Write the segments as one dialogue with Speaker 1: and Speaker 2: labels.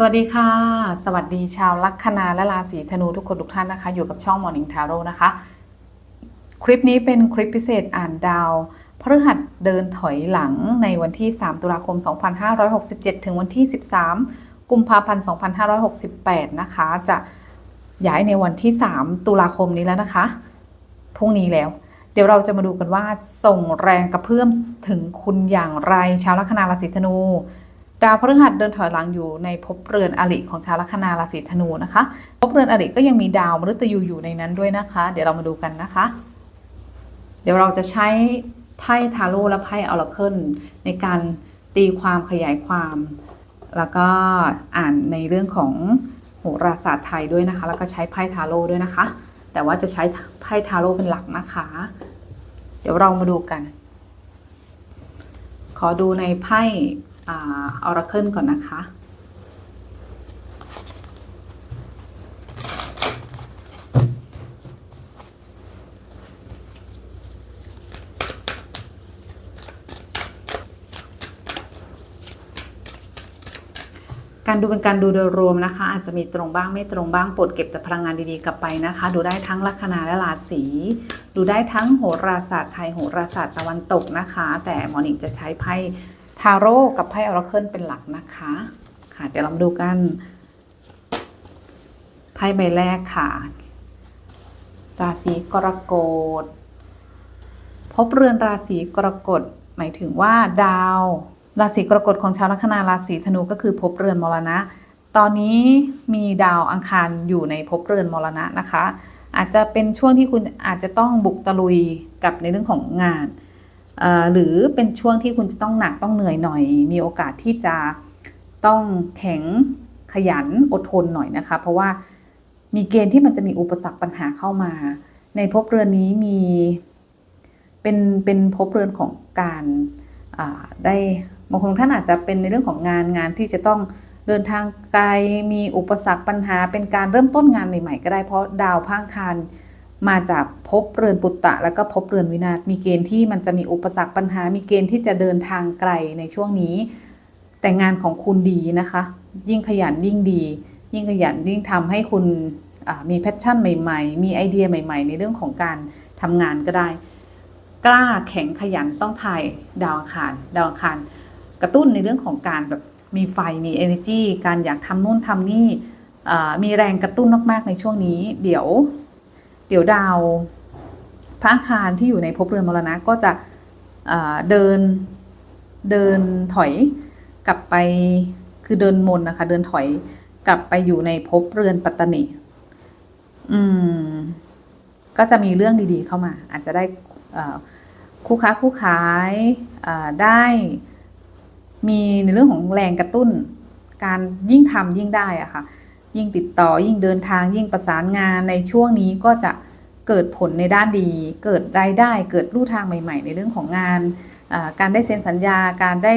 Speaker 1: สวัสดีค่ะ สวัสดีชาวลัคนาและราศีธนูทุกคนทุกท่านนะคะ อยู่กับช่อง Morning Tarot นะคะ คลิปนี้เป็นคลิปพิเศษอ่านดาวพฤหัสเดินถอยหลังในวันที่ 3 ตุลาคม 2567 ถึงวันที่ 13 กุมภาพันธ์ 2568 นะคะ จะย้ายในวันที่ 3 ตุลาคมนี้แล้วนะคะ พรุ่งนี้แล้ว เดี๋ยวเราจะมาดูกันว่าส่งแรงกระเพื่อมถึงคุณอย่างไรชาวลัคนาราศีธนู ดาวพฤหัสเดินถอยหลังอยู่ในภพเรือนอริของชาวลัคนาราศีธนูนะคะภพเรือนอริก็ยังมีดาวมฤตยูอยู่ในนั้นด้วยนะคะ เดี๋ยวเรามาดูกันนะคะ เดี๋ยวเราจะใช้ไพ่ทาโร่และไพ่ออราเคิลในการตีความขยายความ แล้วก็อ่านในเรื่องของโหราศาสตร์ไทยด้วยนะคะ แล้วก็ใช้ไพ่ทาโร่ด้วยนะคะ แต่ว่าจะใช้ไพ่ทาโร่เป็นหลักนะคะ เดี๋ยวเรามาดูกัน ขอดูในไพ่ ออราเคิลก่อนนะคะ การดูเป็นการดูโดยรวมนะคะ อาจจะมีตรงบ้างไม่ตรงบ้างปรดเก็บแต่พลังงานดีๆกลับไปนะคะ ดูได้ทั้งลัคนาและราศีดูได้ทั้งโหราศาสตร์ไทยโหราศาสตร์ตะวันตกนะคะ แต่หมอนิงจะใช้ไพ่ ทาโร่กับไพ่ออราเคิลเป็นหลักนะคะ ค่ะ เดี๋ยวเราดูกัน ไพ่ใบแรกค่ะ ราศีกรกฎ พบเรือนราศีกรกฎ หมายถึงว่าดาว ราศีกรกฎของชาวลัคนาราศีธนูก็คือภพเรือนมรณะ ตอนนี้มีดาวอังคารอยู่ในภพเรือนมรณะนะคะ อาจจะเป็นช่วงที่คุณอาจจะต้องบุกตะลุยกับในเรื่องของงาน หรือเป็นช่วงที่คุณจะต้องหนักต้องเหนื่อยหน่อย มีโอกาสที่จะต้องแข็งขยันอดทนหน่อยนะคะ เพราะว่ามีเกณฑ์ที่มันจะมีอุปสรรคปัญหาเข้ามา ในภพเรือนนี้มีเป็นเป็นภพเรือนของการได้บางคนท่านอาจจะเป็นในเรื่องของงานงานที่จะต้องเดินทางไกลมีอุปสรรคปัญหา เป็นการเริ่มต้นงานใหม่ ๆ ก็ได้เพราะดาวพระอังคาร มาจากภพเรือนปุตตะ แล้วก็ภพเรือนวินาศมีเกณฑ์ที่มันจะมีอุปสรรคปัญหา มีเกณฑ์ที่จะเดินทางไกลในช่วงนี้ แต่งานของคุณดีนะคะ ยิ่งขยันยิ่งดี ยิ่งขยันยิ่งทำให้คุณมีแพชชั่นใหม่ ๆ มีไอเดียใหม่ ๆ ในเรื่องของการทำงานก็ได้ กล้าแข็งขยันต้องถ่ายดาวอังคารดาวอังคารกระตุ้นในเรื่องของการแบบมีไฟมี energy การอยากทำนู่นทำนี่มีแรงกระตุ้นมากๆในช่วงนี้ เดี๋ยว เดี๋ยวดาวพระอังคารที่อยู่ในภพเรือนมรณะก็จะเดินเดินถอยกลับไปคือเดินมนนะคะ เดินถอยกลับไปอยู่ในภพเรือนปัตตนิอืม ก็จะมีเรื่องดีๆเข้ามา อาจจะได้คู่ค้าคู่ขายได้มีในเรื่องของแรงกระตุ้น การยิ่งทำยิ่งได้อะค่ะ ยิ่งติดต่อยิ่งเดินทางยิ่งประสานงานในช่วงนี้ก็จะเกิดผลในด้านดี เกิดรายได้เกิดลู่ทางใหม่ ๆ ในเรื่องของงาน การได้เซ็นสัญญาการได้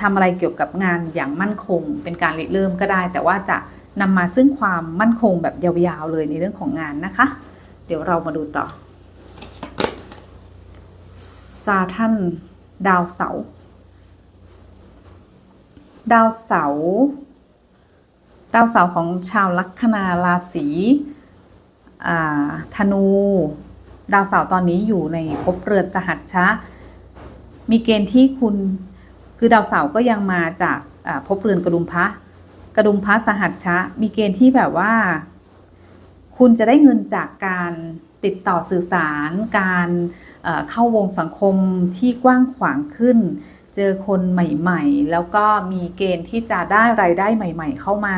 Speaker 1: ทำอะไรเกี่ยวกับงานอย่างมั่นคง เป็นการริเริ่มก็ได้ แต่ว่าจะนำมาซึ่งความมั่นคงแบบยาวๆเลยในเรื่องของงานนะคะ เดี๋ยวเรามาดูต่อซาทันดาวเสา ดาวเสา ดาวเสาร์ของชาวลัคนาราศีธนู ดาวเสาร์ตอนนี้อยู่ในภพเรือนสหัชชะ มีเกณฑ์ที่คุณคือดาวเสาร์ก็ยังมาจากภพเรือนกระดุมพระกระดุมพระสหัชชะ มีเกณฑ์ที่แบบว่า คุณจะได้เงินจากการติดต่อสื่อสาร การเข้าวงสังคมที่กว้างขวางขึ้น เจอคนใหม่ๆ แล้วก็มีเกณฑ์ที่จะได้รายได้ใหม่ ๆ เข้ามา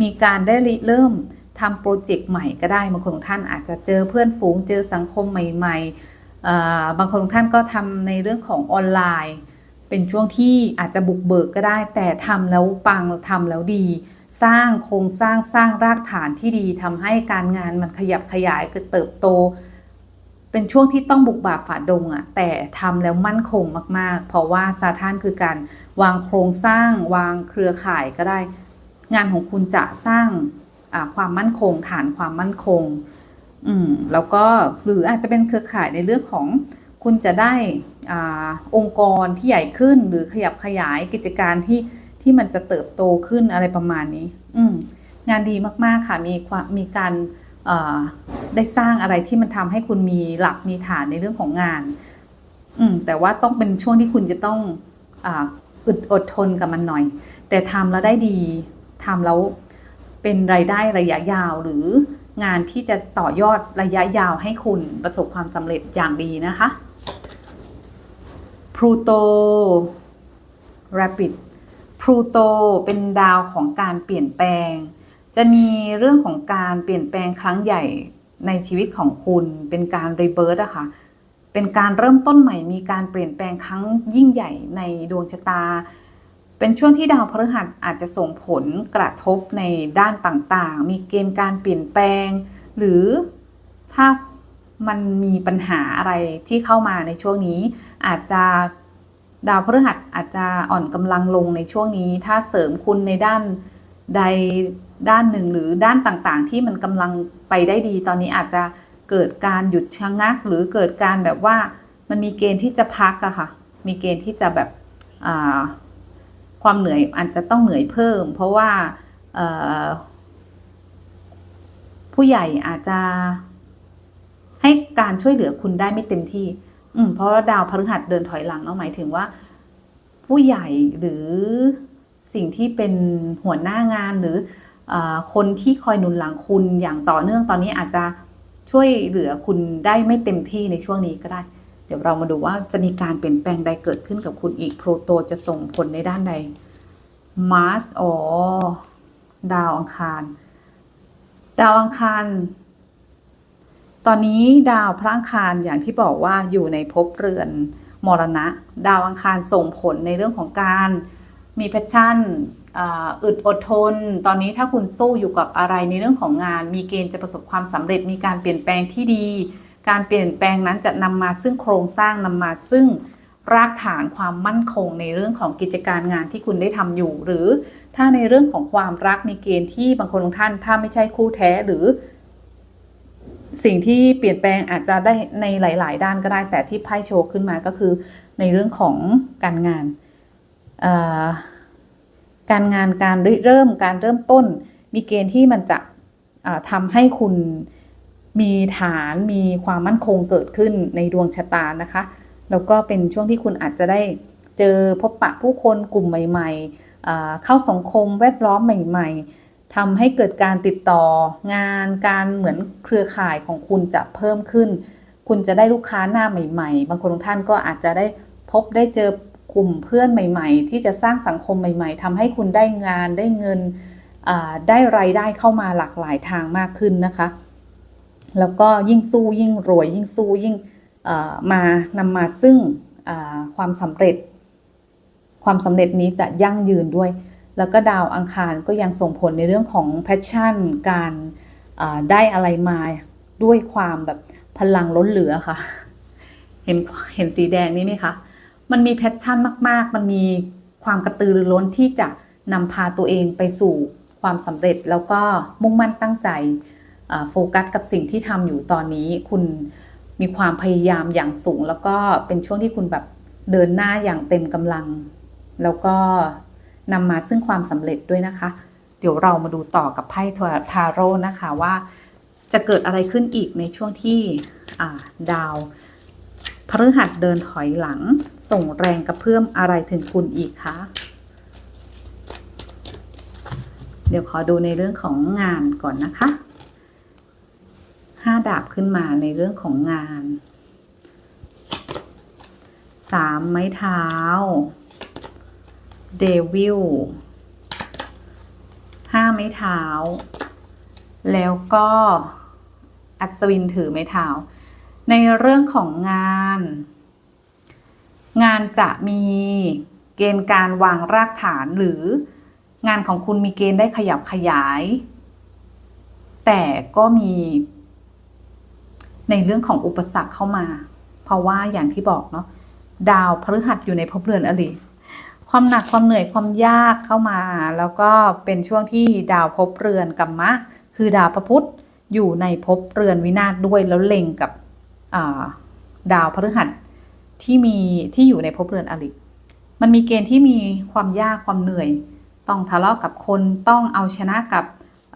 Speaker 1: มีการได้ริเริ่มทำโปรเจกต์ใหม่ก็ได้บางคนของท่านอาจจะเจอเพื่อนฝูงเจอสังคมใหม่ๆบางคนของท่านก็ทำในเรื่องของออนไลน์ เป็นช่วงที่อาจจะบุกเบิกก็ได้ แต่ทำแล้วปังทำแล้วดี สร้างโครงสร้างสร้างรากฐานที่ดีทำให้การงานมันขยับขยายเติบโต เป็นช่วงที่ต้องบุกบ่าฝ่าดงอะแต่ทำแล้วมั่นคงมากๆ เพราะว่าซาทานคือการวางโครงสร้าง วางเครือข่ายก็ได้ งานของคุณจะสร้างความมั่นคง ฐานความมั่นคง อืมแล้วก็หรืออาจจะเป็นเครือข่ายในเรื่องของคุณจะได้อาองค์กรที่ใหญ่ขึ้น หรือขยับขยายกิจการที่ที่มันจะเติบโตขึ้นอะไรประมาณนี้ อืมงานดีมากๆค่ะมีความมีการ ได้สร้างอะไรที่มันทำให้คุณมีหลักมีฐานในเรื่องของงาน อืมแต่ว่าต้องเป็นช่วงที่คุณจะต้องอึดอดทนกับมันหน่อย แต่ทำแล้วได้ดีทำแล้วเป็นรายได้ระยะยาวหรืองานที่จะต่อยอดระยะยาวให้คุณประสบความสำเร็จอย่างดีนะคะพลูโต Rapid พลูโตเป็นดาวของการเปลี่ยนแปลง จะมีเรื่องของการเปลี่ยนแปลงครั้งใหญ่ในชีวิตของคุณ เป็นการรีเบิร์ตอะค่ะ เป็นการเริ่มต้นใหม่มีการเปลี่ยนแปลงครั้งยิ่งใหญ่ในดวงชะตา เป็นช่วงที่ดาวพฤหัสอาจจะส่งผลกระทบในด้านต่างๆ มีเกณฑ์การเปลี่ยนแปลง หรือถ้ามันมีปัญหาอะไรที่เข้ามาในช่วงนี้ อาจจะดาวพฤหัสอาจจะอ่อนกำลังลงในช่วงนี้ ถ้าเสริมคุณในด้านใด ด้านหนึ่งหรือด้านต่างๆ ที่มันกำลังไปได้ดี ตอนนี้อาจจะเกิดการหยุดชะงัก หรือเกิดการแบบว่ามันมีเกณฑ์ที่จะพักอะค่ะ มีเกณฑ์ที่จะแบบความเหนื่อยอาจจะต้องเหนื่อยเพิ่ม เพราะว่าผู้ใหญ่อาจจะให้การช่วยเหลือคุณได้ไม่เต็มที่ อืมเพราะาดาวพฤหัสเดินถอยหลังเนาะหมายถึงว่า ผู้ใหญ่หรือสิ่งที่เป็นหัวหน้างานหรือ คนที่คอยหนุนหลังคุณอย่างต่อเนื่องตอนนี้อาจจะช่วยเหลือคุณได้ไม่เต็มที่ในช่วงนี้ก็ได้ เดี๋ยวเรามาดูว่าจะมีการเปลี่ยนแปลงใดเกิดขึ้นกับคุณอีก โปรโตจะส่งผลในด้านใดมาร์สอ๋อดาวอังคาร ดาวอังคาร ตอนนี้ดาวพระอังคารอย่างที่บอกว่าอยู่ในภพเรือนมรณะ ดาวอังคารส่งผลในเรื่องของการมีแพชชั่น อึดอดทน ตอนนี้ถ้าคุณสู้อยู่กับอะไรในเรื่องของงาน มีเกณฑ์จะประสบความสำเร็จมีการเปลี่ยนแปลงที่ดี การเปลี่ยนแปลงนั้นจะนำมาซึ่งโครงสร้างนำมาซึ่งรากฐานความมั่นคงในเรื่องของกิจการงานที่คุณได้ทำอยู่ หรือถ้าในเรื่องของความรักมีเกณฑ์ที่บางคนบางท่าน ถ้าไม่ใช่คู่แท้หรือ สิ่งที่เปลี่ยนแปลงอาจจะได้ในหลาย ๆ ด้านก็ได้ แต่ที่ไพ่โชว์ขึ้นมาก็คือในเรื่องของการงานออ การงานการเริ่มการเริ่มต้น มีเกณฑ์ที่มันจะอ่าทำให้คุณมีฐานมีความมั่นคงเกิดขึ้นในดวงชะตานะคะ แล้วก็เป็นช่วงที่คุณอาจจะได้เจอพบปะผู้คนกลุ่มใหม่ๆ เข้าสังคมแวดล้อมใหม่ ๆทำให้เกิดการติดต่องานการเหมือนเครือข่ายของคุณจะเพิ่มขึ้น คุณจะได้ลูกค้าหน้าใหม่ ๆ บางคนบางท่านก็อาจจะได้พบได้เจอ กลุ่มเพื่อนใหม่ ๆ ที่จะสร้างสังคมใหม่ ๆทำให้คุณได้งานได้เงินได้รายได้เข้ามาหลากหลายทางมากขึ้นนะคะ แล้วก็ยิ่งสู้ยิ่งรวยยิ่งสู้ยิ่งมานำมาซึ่งความสำเร็จ ความสำเร็จนี้จะยั่งยืนด้วย แล้วก็ดาวอังคารก็ยังส่งผลในเรื่องของแพชชั่น การได้อะไรมาด้วยความแบบพลังล้นเหลือค่ะ เห็นเห็นสีแดงนี้ไหมคะ มันมีแพชชั่นมาก ๆ มันมีความกระตือรือร้นที่จะนำพาตัวเองไปสู่ความสำเร็จแล้วก็มุ่งมั่นตั้งใจโฟกัสกับสิ่งที่ทำอยู่ตอนนี้ คุณมีความพยายามอย่างสูง แล้วก็เป็นช่วงที่คุณแบบเดินหน้าอย่างเต็มกำลัง แล้วก็นำมาซึ่งความสำเร็จด้วยนะคะ เดี๋ยวเรามาดูต่อกับไพ่ทาโร่นะคะว่าจะเกิดอะไรขึ้นอีกในช่วงที่ดาว พฤหัสเดินถอยหลัง ส่งแรงกระเพื่อมอะไรถึงคุณอีกคะ เดี๋ยวขอดูในเรื่องของงานก่อนนะคะห้าดาบขึ้นมาในเรื่องของงานสามไม้เท้าเดวิลห้าไม้เท้า แล้วก็อัศวินถือไม้เท้า ในเรื่องของงาน งานจะมีเกณฑ์การวางรากฐานหรืองานของคุณมีเกณฑ์ได้ขยับขยาย แต่ก็มี ในเรื่องของอุปสรรคเข้ามา เพราะว่าอย่างที่บอกเนาะดาวพฤหัสอยู่ในภพเรือนอริความหนักความเหนื่อยความยากเข้ามา แล้วก็เป็นช่วงที่ดาวภพเรือนกัมมะ คือดาวพระพุธอยู่ในภพเรือนวินาศด้วยแล้วเล็งกับ ดาวพฤหัสที่มีที่อยู่ในภพเรือนอริมันมีเกณฑ์ที่มีความยากความเหนื่อย ต้องทะเลาะกับคนต้องเอาชนะกับ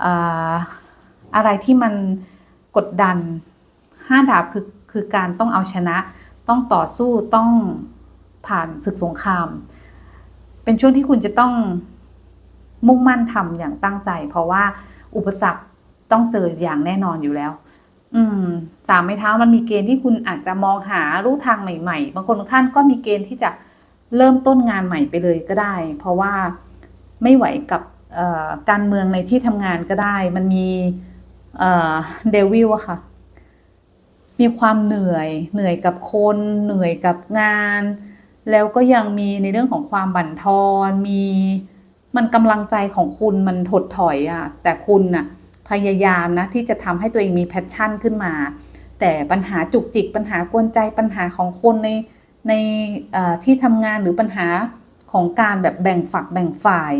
Speaker 1: เอ่ออะไรที่มันกดดันห้าดาบคือคือการต้องเอาชนะ ต้องต่อสู้ต้องผ่านศึกสงคราม เป็นช่วงที่คุณจะต้องมุ่งมั่นทำอย่างตั้งใจ เพราะว่าอุปสรรคต้องเจออย่างแน่นอนอยู่แล้ว อืมสามไม้เท้ามันมีเกณฑ์ที่คุณอาจจะมองหารูทางใหม่ ๆ บางคนท่านก็มีเกณฑ์ที่จะเริ่มต้นงานใหม่ไปเลยก็ได้ เพราะว่าไม่ไหวกับการเมืองในที่ทำงานก็ได้ มันมีเดวิลอะค่ะ มีความเหนื่อย เหนื่อยกับคน เหนื่อยกับงาน แล้วก็ยังมีในเรื่องของความบั่นทอน มีมันกำลังใจของคุณมันถดถอยอะแต่คุณน่ะ พยายามนะที่จะทำให้ตัวเองมีแพชชั่นขึ้นมา แต่ปัญหาจุกจิกปัญหากวนใจปัญหาของคนในในที่ทำงานหรือปัญหาของการแบบแบ่งฝักแบ่งฝ่าย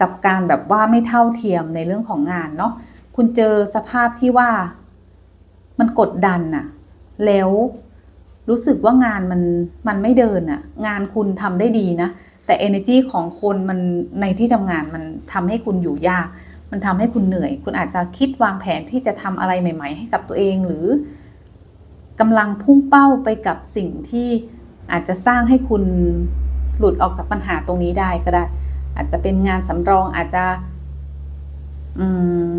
Speaker 1: กับการแบบว่าไม่เท่าเทียมในเรื่องของงานเนาะคุณเจอสภาพที่ว่ามันกดดันน่ะแล้วรู้สึกว่างานมันมันไม่เดินน่ะงานคุณทำได้ดีนะ แต่ energy ของคนมันในที่ทำงานมันทำให้คุณอยู่ยาก มันทำให้คุณเหนื่อย คุณอาจจะคิดวางแผนที่จะทำอะไรใหม่ ๆ ให้กับตัวเอง หรือกำลังพุ่งเป้าไปกับสิ่งที่อาจจะสร้างให้คุณหลุดออกจากปัญหาตรงนี้ได้ก็ได้ อาจจะเป็นงานสำรองอาจจะอืม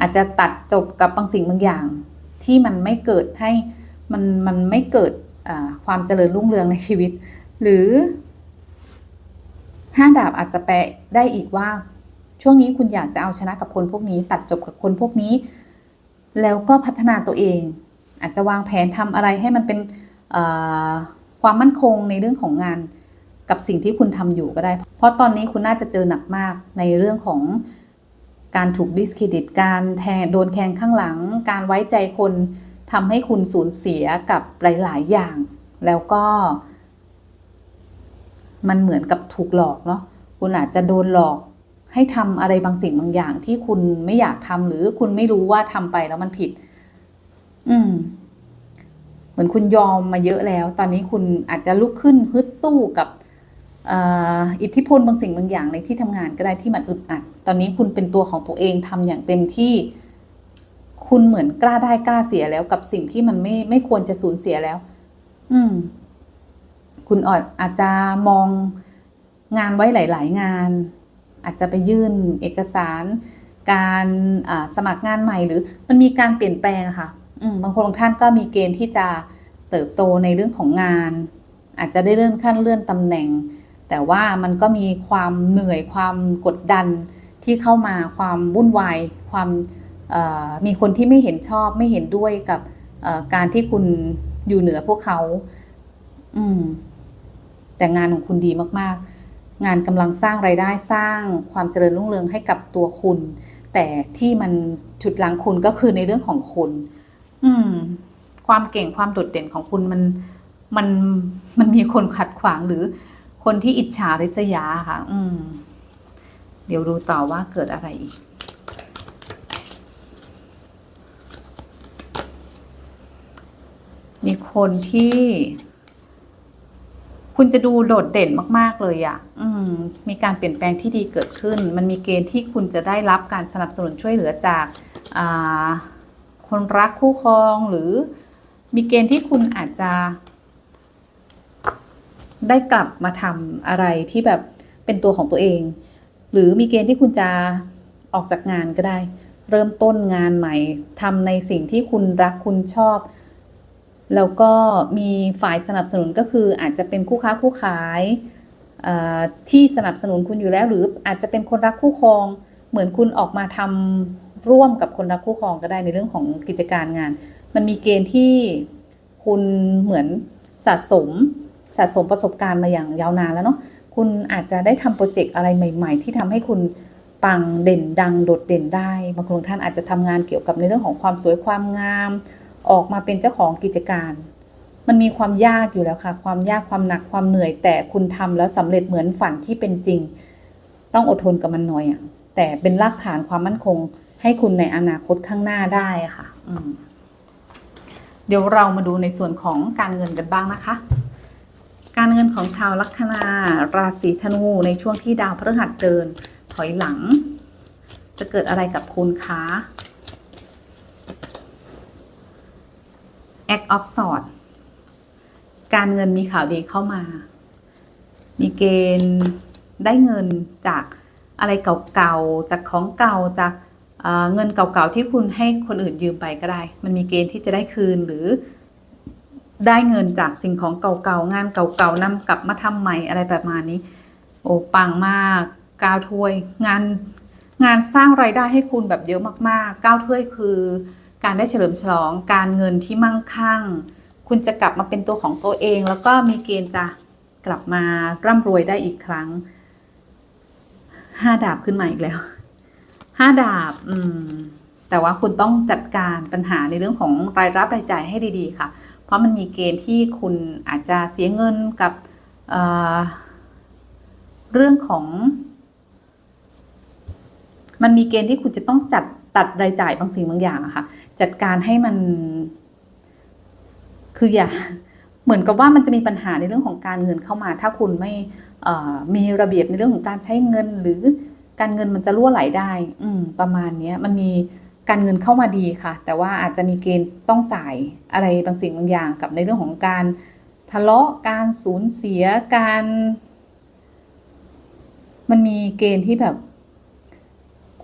Speaker 1: อาจจะตัดจบกับบางสิ่งบางอย่าง ที่มันไม่เกิดให้มันมันไม่เกิดความเจริญรุ่งเรืองในชีวิต หรือห้าดาบอาจจะแปลได้อีกว่า ช่วงนี้คุณอยากจะเอาชนะกับคนพวกนี้ ตัดจบกับคนพวกนี้ แล้วก็พัฒนาตัวเอง อาจจะวางแผนทำอะไรให้มันเป็นความมั่นคงในเรื่องของงานกับสิ่งที่คุณทำอยู่ก็ได้ เพราะตอนนี้คุณน่าจะเจอหนักมากในเรื่องของการถูกดิสเครดิต การแทงโดนแทงข้างหลัง การไว้ใจคนทำให้คุณสูญเสียกับหลาย ๆ อย่าง แล้วก็ มันเหมือนกับถูกหลอกเนาะ คุณอาจจะโดนหลอก ให้ทำอะไรบางสิ่งบางอย่างที่คุณไม่อยากทำหรือคุณไม่รู้ว่าทำไปแล้วมันผิด อืม เหมือนคุณยอมมาเยอะแล้ว ตอนนี้คุณอาจจะลุกขึ้นฮึดสู้กับอิทธิพลบางสิ่งบางอย่างในที่ทำงานก็ได้ที่มันอึดอัด ตอนนี้คุณเป็นตัวของตัวเองทำอย่างเต็มที่ คุณเหมือนกล้าได้กล้าเสียแล้วกับสิ่งที่มันไม่ไม่ควรจะสูญเสียแล้ว อืม คุณอาจอาจจะมองงานไว้หลาย ๆ งาน อาจจะไปยื่นเอกสาร การสมัครงานใหม่หรือมันมีการเปลี่ยนแปลงค่ะบางคนบางท่านก็มีเกณฑ์ที่จะเติบโตในเรื่องของงาน อาจจะได้เลื่อนขั้นเลื่อนตำแหน่ง แต่ว่ามันก็มีความเหนื่อยความกดดันที่เข้ามาความวุ่นวายความมีคนที่ไม่เห็นชอบไม่เห็นด้วยกับการที่คุณอยู่เหนือพวกเขาอืมแต่งานของคุณดีมาก ๆ งานกำลังสร้างไรายได้สร้างความเจริญรุ่งเรืองให้กับตัวคุณ แต่ที่มันฉุดล้างคุณก็คือในเรื่องของคุณ อืม ความเก่งความโดดเด่นของคุณมันมันมันมีคนขัดขวางหรือคนที่อิจฉาริษยาค่ะ อืม เดี๋ยวดูต่อว่าเกิดอะไรอีก มีคนที่ คุณจะดูโดดเด่นมาก ๆ เลยอะ่ะมมีการเปลี่ยนแปลงที่ดีเกิดขึ้น มันมีเกณฑ์ที่คุณจะได้รับการสนับสนุนช่วยเหลือจากาคนรักคู่ครองหรือมีเกณฑ์ที่คุณอาจจะ ได้กลับมาทำอะไรที่แบบเป็นตัวของตัวเอง หรือมีเกณฑ์ที่คุณจะออกจากงานก็ได้ เริ่มต้นงานใหม่ทำในสิ่งที่คุณรักคุณชอบ แล้วก็มีฝ่ายสนับสนุนก็คืออาจจะเป็นคู่ค้าคู่ขายที่สนับสนุนคุณอยู่แล้ว หรืออาจจะเป็นคนรักคู่ครอง เหมือนคุณออกมาทำร่วมกับคนรักคู่ครองก็ได้ในเรื่องของกิจการงาน มันมีเกณฑ์ที่คุณเหมือนสะสมสะสมประสบการณ์มาอย่างยาวนานแล้วเนาะคุณอาจจะได้ทำโปรเจกต์อะไรใหม่ ๆ ที่ทำให้คุณปังเด่นดังโดดเด่นได้ บางคนบางท่านอาจจะทำงานเกี่ยวกับในเรื่องของความสวยความงาม ออกมาเป็นเจ้าของกิจการ มันมีความยากอยู่แล้วค่ะ ความยากความหนักความเหนื่อย แต่คุณทำแล้วสำเร็จเหมือนฝันที่เป็นจริง ต้องอดทนกับมันหน่อยอะแต่เป็นรากฐานความมั่นคง ให้คุณในอนาคตข้างหน้าได้ค่ะเดี๋ยวเรามาดูในส่วนของการเงินกันบ้างนะคะ การเงินของชาวลัคนาราศีธนูในช่วงที่ดาวพฤหัสเดิน ถอยหลัง จะเกิดอะไรกับคุณคะ Act of Swords การเงินมีข่าวดีเข้ามา มีเกณฑ์ได้เงินจากอะไรเก่าๆ จากของเก่าจากเอ่อเงินเก่าๆ ที่คุณให้คนอื่นยืมไปก็ได้ มันมีเกณฑ์ที่จะได้คืนหรือได้เงินจากสิ่งของเก่าๆ งานเก่าๆนำกลับมาทำใหม่อะไรประมาณนี้ โอ้ปังมากก้าวถ้วย งานงานสร้างไรายได้ให้คุณแบบเยอะมากๆก้าวถ้วยคือ การได้เฉลิมฉลอง การเงินที่มั่งคั่ง คุณจะกลับมาเป็นตัวของตัวเอง แล้วก็มีเกณฑ์จะกลับมาร่ำรวยได้อีกครั้งห้าดาบขึ้นมาอีกแล้วห้าดาบ อืม แต่ว่าคุณต้องจัดการปัญหาในเรื่องของรายรับรายจ่ายให้ดีๆ ค่ะ เพราะมันมีเกณฑ์ที่คุณอาจจะเสียเงินกับเเรื่องของ มันมีเกณฑ์ที่คุณจะต้องจัดตัดรายจ่ายบางสิ่งบางอย่างอะค่ะ จัดการให้มัน คืออย่าเหมือนกับว่ามันจะมีปัญหาในเรื่องของการเงินเข้ามา ถ้าคุณไม่มีระเบียบในเรื่องของการใช้เงิน หรือการเงินมันจะรั่วไหลได้ อืประมาณเนี้ยมันมีการเงินเข้ามาดีค่ะ แต่ว่าอาจจะมีเกณฑ์ต้องจ่ายอะไรบางสิ่งบางอย่างกับในเรื่องของการทะเลาะการสูญเสียการ มันมีเกณฑ์ที่แบบ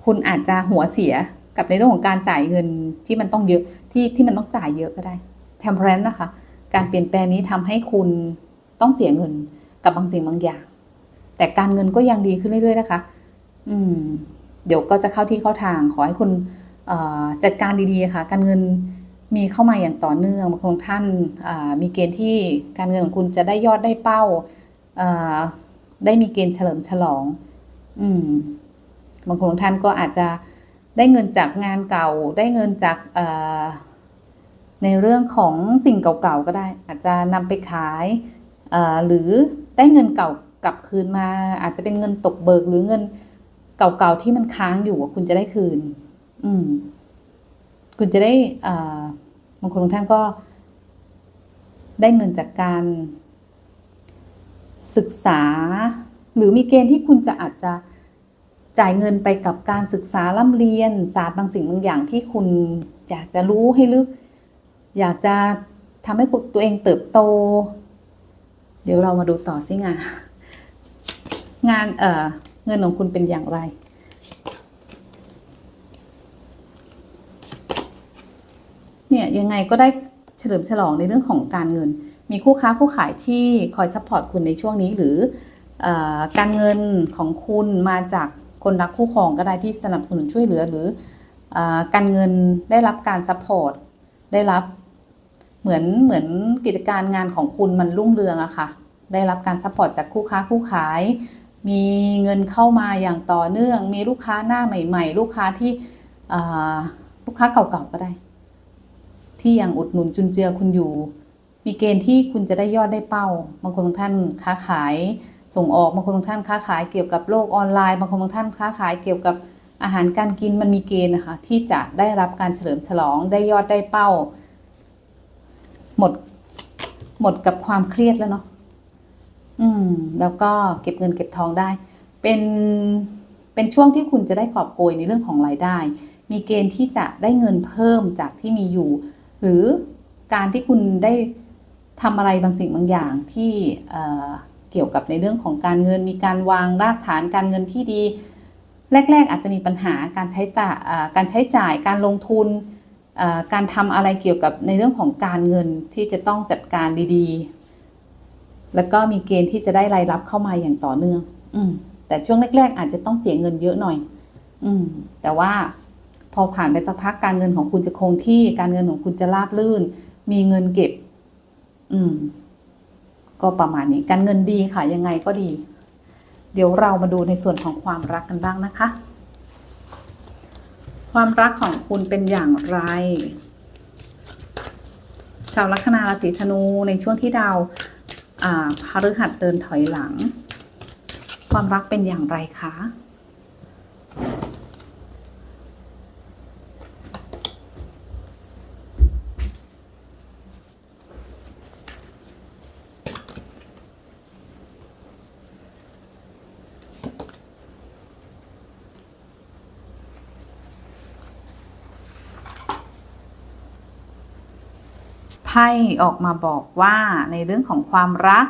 Speaker 1: คุณอาจจะหัวเสีย กับในเรื่องของการจ่ายเงินที่มันต้องเยอะที่ที่มันต้องจ่ายเยอะก็ได้ temperance นะคะ การเปลี่ยนแปลงนี้ทำให้คุณต้องเสียเงินกับบางสิ่งบางอย่าง แต่การเงินก็ยังดีขึ้นเรื่อยๆนะคะ อืม เดี๋ยวก็จะเข้าที่เข้าทาง ขอให้คุณจัดการดีๆค่ะ การเงินมีเข้ามาอย่างต่อเนื่องบางท่านมีเกณฑ์ที่การเงินของคุณจะได้ยอดได้เป้าได้มีเกณฑ์เฉลิมฉลอง อืมบางคนท่านก็อาจจะ ได้เงินจากงานเก่า ได้เงินจากในเรื่องของสิ่งเก่าๆก็ได้ อาจจะนำไปขายหรือได้เงินเก่ากลับคืนมา อาจจะเป็นเงินตกเบิกหรือเงินเก่าๆที่มันค้างอยู่คุณจะได้คืน อืม คุณจะได้เอ่อบางคนบางท่านก็ ได้เงินจากการศึกษา หรือมีเกณฑ์ที่คุณจะอาจจะ จ่ายเงินไปกับการศึกษาล่ำเรียนศาสตร์บางสิ่งบางอย่างที่คุณอยากจะรู้ให้ลึก อยากจะทำให้ตัวเองเติบโต เดี๋ยวเรามาดูต่อสิงาน งานเอ่อเงินของคุณเป็นอย่างไรเนี่ยยังไงก็ได้เฉลิมฉลองในเรื่องของการเงิน มีคู่ค้าคู่ขายที่คอยซัพพอร์ตคุณในช่วงนี้หรือออการเงินของคุณมาจาก คนรักคู่ครองก็ได้ที่สนับสนุนช่วยเหลือหรืออการเงินได้รับการซัพพอร์ตได้รับเหมือนเหมือนกิจการงานของคุณมันรุ่งเรืองอะค่ะ ได้รับการซัพพอร์ตจากคู่ค้าคู่ขาย มีเงินเข้ามาอย่างต่อเนื่อง มีลูกค้าหน้าใหม่ ๆ ลูกค้าที่ลูกค้าเก่าๆก็ได้ ที่ยังอุดหนุนจุนเจือคุณอยู่ มีเกณฑ์ที่คุณจะได้ยอดได้เป้า บางคนบางท่านค้าขาย ส่งออกบางคนบางท่านค้าขายเกี่ยวกับโลกออนไลน์บางคนบางท่านค้าขายเกี่ยวกับอาหารการกินมันมีเกณฑ์นะคะ ที่จะได้รับการเฉลิมฉลองได้ยอดได้เป้า หมด หมดกับความเครียดแล้วเนาะอืม แล้วก็เก็บเงินเก็บทองได้ เป็นเป็นช่วงที่คุณจะได้กอบโกยในเรื่องของรายได้ มีเกณฑ์ที่จะได้เงินเพิ่มจากที่มีอยู่ หรือการที่คุณได้ทำอะไรบางสิ่งบางอย่างที่ เกี่ยวกับในเรื่องของการเงินมีการวางรากฐานการเงินที่ดี แรก ๆ อาจจะมีปัญหาการใช้จ่ายการใช้จ่ายการลงทุนการทำอะไรเกี่ยวกับในเรื่องของการเงินที่จะต้องจัดการดีๆ แล้วก็มีเกณฑ์ที่จะได้รายรับเข้ามาอย่างต่อเนื่อง อืมแต่ช่วงแรก ๆ อาจจะต้องเสียเงินเยอะหน่อย อืม แต่ว่าพอผ่านไปสักพักการเงินของคุณจะคงที่ การเงินของคุณจะราบรื่น มีเงินเก็บ อืม ก็ประมาณนี้การเงินดีค่ะยังไงก็ดี เดี๋ยวเรามาดูในส่วนของความรักกันบ้างนะคะ ความรักของคุณเป็นอย่างไร ชาวลัคนาราศีธนูในช่วงที่ดาวอ่าพฤหัสเดินถอยหลัง ความรักเป็นอย่างไรคะ พ่ออกมาบอกว่าในเรื่องของความรัก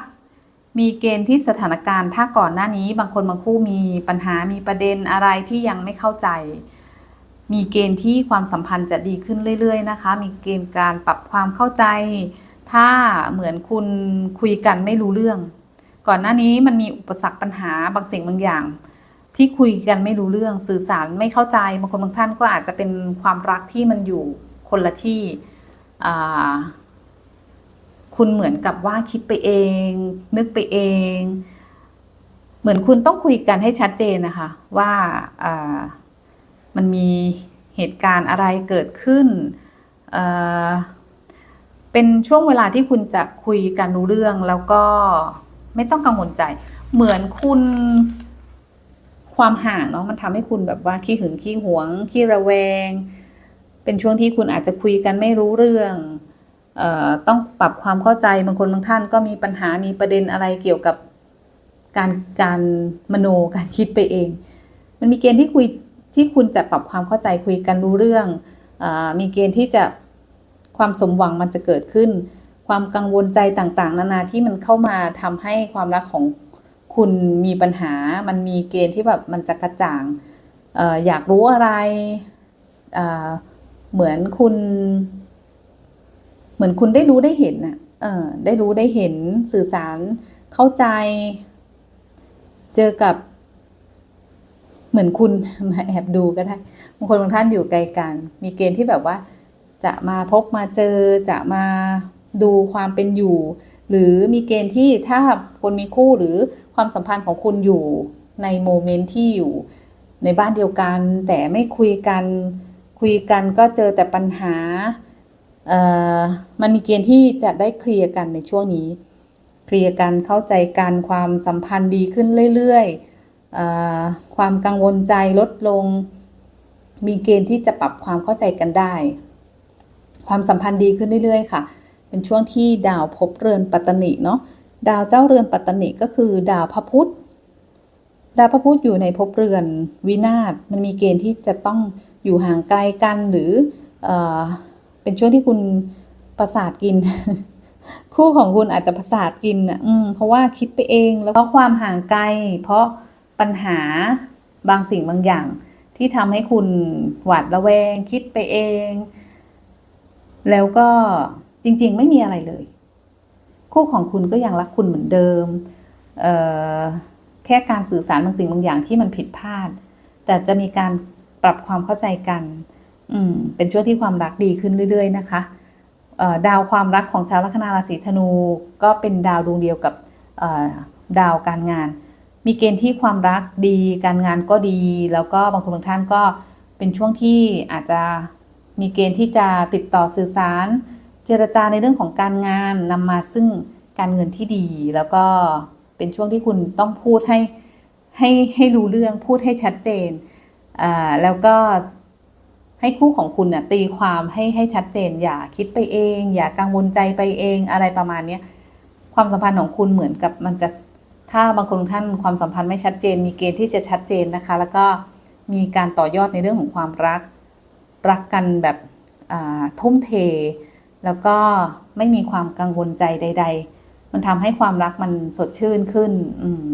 Speaker 1: มีเกณฑ์ที่สถานการณ์ถ้าก่อนหน้านี้บางคนบางคู่มีปัญหามีประเด็นอะไรที่ยังไม่เข้าใจ มีเกณฑ์ที่ความสัมพันธ์จะดีขึ้นเรื่อย ๆ นะคะ มีเกณฑ์การปรับความเข้าใจ ถ้าเหมือนคุณคุยกันไม่รู้เรื่อง ก่อนหน้านี้มันมีอุปสรรคปัญหาบางสิ่งบางอย่างที่คุยกันไม่รู้เรื่องสื่อสารไม่เข้าใจบางคนบางท่านก็อาจจะเป็นความรักที่มันอยู่คนละที่อ่า คุณเหมือนกับว่าคิดไปเอง นึกไปเอง เหมือนคุณต้องคุยกันให้ชัดเจนนะคะ ว่าามันมีเหตุการณ์อะไรเกิดขึ้นเเป็นช่วงเวลาที่คุณจะคุยกันรู้เรื่องแล้วก็ไม่ต้องกังวลใจ เหมือนคุณความห่างเนาะมันทำให้คุณแบบว่าขี้หึงขี้หวงขี้ระแวง เป็นช่วงที่คุณอาจจะคุยกันไม่รู้เรื่อง ต้องปรับความเข้าใจบางคนบางท่านก็มีปัญหามีประเด็นอะไรเกี่ยวกับการการมโนการคิดไปเอง มันมีเกณฑ์ที่คุยที่คุณจะปรับความเข้าใจคุยกันรู้เรื่องอมีเกณฑ์ที่จะความสมหวังมันจะเกิดขึ้น ความกังวลใจต่างๆ นานาที่มันเข้ามาทำให้ความรักของคุณมีปัญหา มันมีเกณฑ์ที่แบบมันจะกระจ่างออยากรู้อะไร เหมือนคุณ เหมือนคุณได้รู้ได้เห็นน่ะเออได้รู้ได้เห็นสื่อสารเข้าใจ เจอกับ เหมือนคุณมาแอบดูก็ได้บางคนบางท่านอยู่ไกลกัน มีเกณฑ์ที่แบบว่า จะมาพบมาเจอจะมาดูความเป็นอยู่ หรือมีเกณฑ์ที่ถ้าคนมีคู่หรือความสัมพันธ์ของคุณอยู่ในโมเมนต์ที่อยู่ในบ้านเดียวกัน แต่ไม่คุยกัน คุยกันก็เจอแต่ปัญหา มันมีเกณฑ์ที่จะได้เคลียร์กันในช่วงนี้ เคลียร์กันเข้าใจกันความสัมพันธ์ดีขึ้นเรื่อยๆความกังวลใจลดลง มีเกณฑ์ที่จะปรับความเข้าใจกันได้ ความสัมพันธ์ดีขึ้นเรื่อยๆ ค่ะ เป็นช่วงที่ดาวภพบเรือนปัตตนิเนาะดาวเจ้าเรือนปัตตนิก็คือดาวพระพุธดาวพระพุธอยู่ในภพเรือนวินาศมันมีเกณฑ์ที่จะต้องอยู่ห่างไกลกันหรือ เป็นช่วงที่คุณประสาทกิน คู่ของคุณอาจจะประสาทกินอะอืมเพราะว่าคิดไปเองแล้วก็ความห่างไกล เพราะปัญหาบางสิ่งบางอย่าง ที่ทำให้คุณหวาดระแวง คิดไปเอง แล้วก็จริง ๆ ไม่มีอะไรเลย คู่ของคุณก็ยังรักคุณเหมือนเดิมแค่การสื่อสารบางสิ่งบางอย่างที่มันผิดพลาด แต่จะมีการปรับความเข้าใจกัน อืมเป็นช่วงที่ความรักดีขึ้นเรื่อย ๆ นะคะดาวความรักของชาวลัคนาราศีธนูก็เป็นดาวดวงเดียวกับดาวการงาน มีเกณฑ์ที่ความรักดีการงานก็ดี แล้วก็บางคนบางท่านก็เป็นช่วงที่อาจจะมีเกณฑ์ที่จะติดต่อสื่อสาร เจรจาในเรื่องของการงานนำมาซึ่งการเงินที่ดี แล้วก็เป็นช่วงที่คุณต้องพูดให้ให้ให้รู้เรื่องพูดให้ชัดเจนแล้วก็ ให้คู่ของคุณน่ะตีความให้ให้ชัดเจน อย่าคิดไปเอง อย่ากังวลใจไปเองอะไรประมาณเนี้ยความสัมพันธ์ของคุณเหมือนกับมันจะถ้าบางคนท่านความสัมพันธ์ไม่ชัดเจน มีเกณฑ์ที่จะชัดเจนนะคะ แล้วก็มีการต่อยอดในเรื่องของความรัก รักกันแบบอ่าทุ่มเท แล้วก็ไม่มีความกังวลใจใด ๆ มันทำให้ความรักมันสดชื่นขึ้นอืม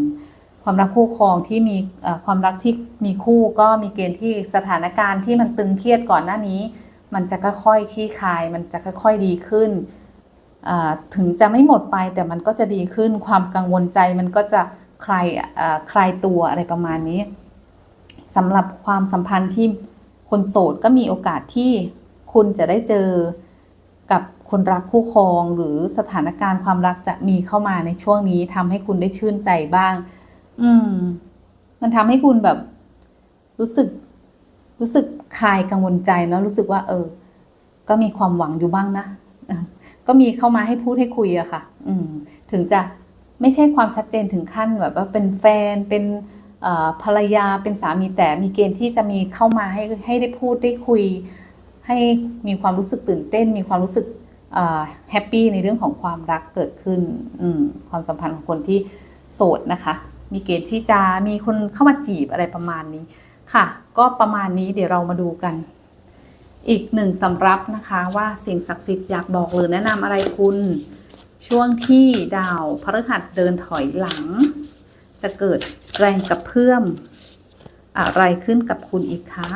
Speaker 1: ความรักคู่ครองที่มีความรักที่มีคู่ก็มีเกณฑ์ที่สถานการณ์ที่มันตึงเครียดก่อนหน้านี้ มันจะค่อยๆคลี่คลาย มันจะค่อยๆดีขึ้น ถึงจะไม่หมดไปแต่มันก็จะดีขึ้นความกังวลใจมันก็จะคลายคลายตัวอะไรประมาณนี้สำหรับความสัมพันธ์ที่คนโสดก็มีโอกาสที่คุณจะได้เจอกับคนรักคู่ครอง หรือสถานการณ์ความรักจะมีเข้ามาในช่วงนี้ทำให้คุณได้ชื่นใจบ้าง อืม มันทำให้คุณแบบ รู้สึก รู้สึกคลายกังวลใจเนอะรู้สึกว่า เออ ก็มีความหวังอยู่บ้างนะก็มีเข้ามาให้พูดให้คุยอะค่ะ อืม ถึงจะไม่ใช่ความชัดเจนถึงขั้นแบบว่าเป็นแฟนเป็นภรรยาเป็นสามีแต่มีเกณฑ์ที่จะมีเข้ามาให้ให้ได้พูดได้คุย ให้มีความรู้สึกตื่นเต้น มีความรู้สึกแฮปปี้ในเรื่องของความรักเกิดขึ้นความสัมพันธ์ของคนที่โสดนะคะ มีเกณฑ์ที่จะมีคนเข้ามาจีบอะไรประมาณนี้ค่ะ ก็ประมาณนี้เดี๋ยวเรามาดูกัน อีกหนึ่งสำรับนะคะว่าสิ่งศักดิ์สิทธิ์อยากบอกหรือแนะนำอะไรคุณ ช่วงที่ดาวพฤหัสเดินถอยหลัง จะเกิดแรงกระเพื่อมอะไรขึ้นกับคุณอีกคะ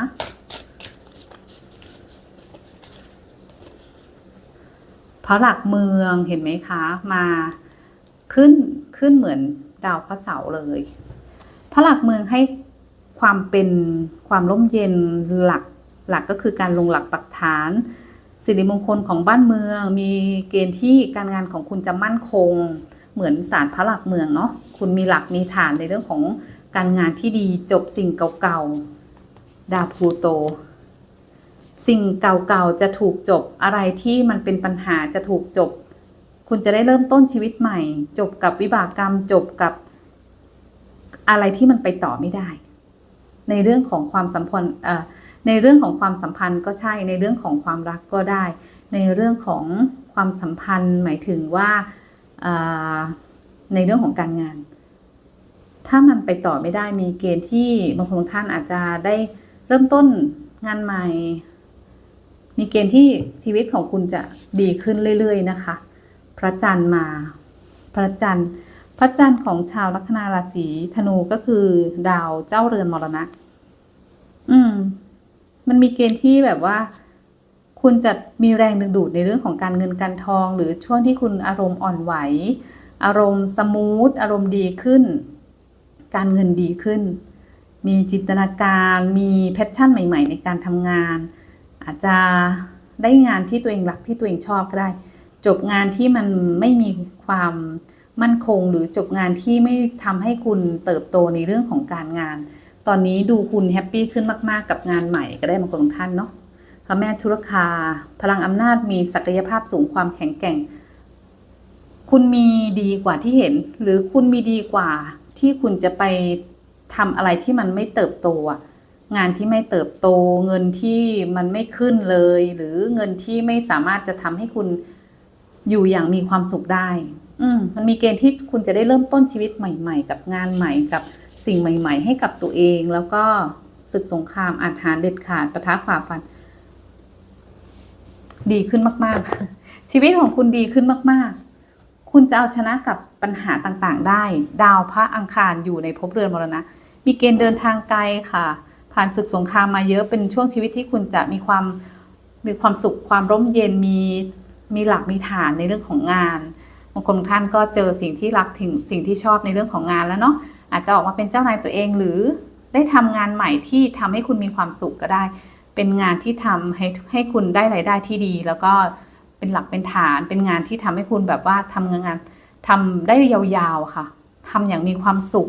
Speaker 1: พระหลักเมืองเห็นไหมคะ มาขึ้นขึ้นเหมือน ดาวพระเสาร์เลย พระหลักเมืองให้ความเป็นความร่มเย็นหลักหลักก็คือการลงหลักปักฐาน สิริมงคลของบ้านเมือง มีเกณฑ์ที่การงานของคุณจะมั่นคง เหมือนสารพระหลักเมืองเนาะคุณมีหลักมีฐานในเรื่องของการงานที่ดีจบสิ่งเก่าๆ ดาวพลูโต สิ่งเก่าๆจะถูกจบอะไรที่มันเป็นปัญหาจะถูกจบ คุณจะได้เริ่มต้นชีวิตใหม่ จบกับวิบากกรรม จบกับอะไรที่มันไปต่อไม่ได้ ในเรื่องของความสัมพันธ์ในเรื่องของความสัมพันธ์ก็ใช่ ในเรื่องของความรักก็ได้ ในเรื่องของความสัมพันธ์หมายถึงว่าในเรื่องของการงาน ถ้ามันไปต่อไม่ได้มีเกณฑ์ที่บางคนท่านอาจจะได้เริ่มต้นงานใหม่ มีเกณฑ์ที่ชีวิตของคุณจะดีขึ้นเรื่อย ๆ นะคะ พระจันทร์มา พระจันทร์ พระจันทร์ของชาวลัคนาราศีธนูก็คือ ดาวเจ้าเรือนมรณะ อืม มันมีเกณฑ์ที่แบบว่า คุณจะมีแรงดึงดูดในเรื่องของการเงินการทอง หรือช่วงที่คุณอารมณ์อ่อนไหว อารมณ์สมูท อารมณ์ดีขึ้น การเงินดีขึ้น มีจินตนาการ มีแพชชั่นใหม่ ๆ ในการทำงาน อาจจะได้งานที่ตัวเองรักที่ตัวเองชอบก็ได้ จบงานที่มันไม่มีความมั่นคงหรือจบงานที่ไม่ทำให้คุณเติบโตในเรื่องของการงาน ตอนนี้ดูคุณแฮปปี้ขึ้นมากๆ กับงานใหม่ก็ได้บาคนของท่านเนาะพระแม่ธุรคา พลังอำนาจมีศักยภาพสูงความแข็งแกร่ง คุณมีดีกว่าที่เห็น หรือคุณมีดีกว่าที่คุณจะไปทำอะไรที่มันไม่เติบโตอะงานที่ไม่เติบโตเงินที่มันไม่ขึ้นเลย หรือเงินที่ไม่สามารถจะทำให้คุณ อยู่อย่างมีความสุขได้ อืมมันมีเกณฑ์ที่คุณจะได้เริ่มต้นชีวิตใหม่ ๆ กับงานใหม่กับสิ่งใหม่ ๆ ให้กับตัวเอง แล้วก็ศึกสงครามอาจหารเด็ดขาดปะทะฝ่าฟัน ดีขึ้นมาก ๆ ชีวิตของคุณดีขึ้นมาก ๆ คุณจะเอาชนะกับปัญหาต่างๆ ได้ ดาวพระอังคารอยู่ในภพเรือนมรณะ มีเกณฑ์เดินทางไกลค่ะ ผ่านศึกสงครามมาเยอะเป็นช่วงชีวิตที่คุณจะมีความมีความสุขความร่มเย็นมี มีหลักมีฐานในเรื่องของงานบางคนท่านก็เจอสิ่งที่รักถึงสิ่งที่ชอบในเรื่องของงานแล้วเนาะอาจจะออกมาเป็นเจ้านายตัวเองหรือได้ทำงานใหม่ที่ทำให้คุณมีความสุขก็ได้ เป็นงานที่ทำให้ให้คุณได้รายได้ที่ดี แล้วก็เป็นหลักเป็นฐาน เป็นงานที่ทำให้คุณแบบว่าทำงานทำได้ยาวๆค่ะทำอย่างมีความสุข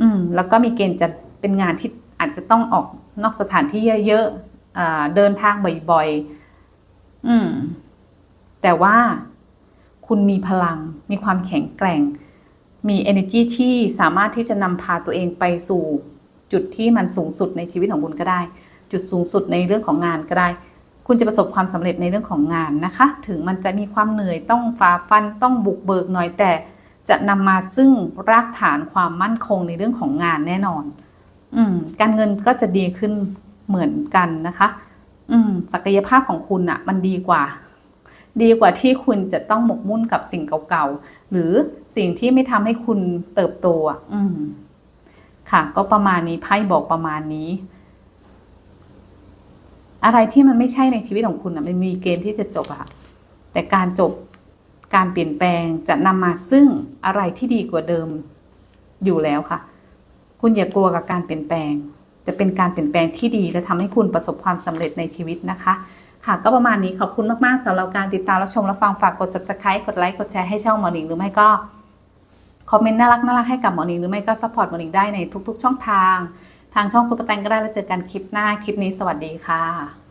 Speaker 1: อืมแล้วก็มีเกณฑ์จะเป็นงานที่อาจจะต้องออกนอกสถานที่เยอะๆอ่าเดินทางบ่อยๆ อืม แต่ว่าคุณมีพลัง มีความแข็งแกร่ง มี energy ที่สามารถที่จะนำพาตัวเองไปสู่จุดที่มันสูงสุดในชีวิตของคุณก็ได้ จุดสูงสุดในเรื่องของงานก็ได้ คุณจะประสบความสำเร็จในเรื่องของงานนะคะ ถึงมันจะมีความเหนื่อยต้องฝ่าฟันต้องบุกเบิกหน่อยแต่จะนำมาซึ่งรากฐานความมั่นคงในเรื่องของงานแน่นอน อืม การเงินก็จะดีขึ้นเหมือนกันนะคะ อืม ศักยภาพของคุณอะมันดีกว่า ดีกว่าที่คุณจะต้องหมกมุ่นกับสิ่งเก่าๆ หรือสิ่งที่ไม่ทำให้คุณเติบโตอะอืมค่ะ ก็ประมาณนี้ไพ่บอกประมาณนี้ อะไรที่มันไม่ใช่ในชีวิตของคุณอะมันมีเกณฑ์ที่จะจบอะค่ะแต่การจบการเปลี่ยนแปลงจะนำมาซึ่งอะไรที่ดีกว่าเดิมอยู่แล้วค่ะ คุณอย่ากลัวกับการเปลี่ยนแปลง จะเป็นการเปลี่ยนแปลงที่ดีและทำให้คุณประสบความสำเร็จในชีวิตนะคะ ค่ะ ก็ประมาณนี้ขอบคุณมาก ๆสำหรับการติดตามรับชมรับฟังฝากกด subscribe กดไลค์กดแชร์ให้ช่องหมอหนิงหรือไม่ก็คอมเมนต์น่ารักน่ารักให้กับหมอหนิงหรือไม่ก็ซัพพอร์ตหมอหนิงได้ในทุก ๆ ช่องทาง ทางช่องซุปเปอร์แตงก็ได้แล้วเจอกันคลิปหน้าคลิปนี้สวัสดีค่ะ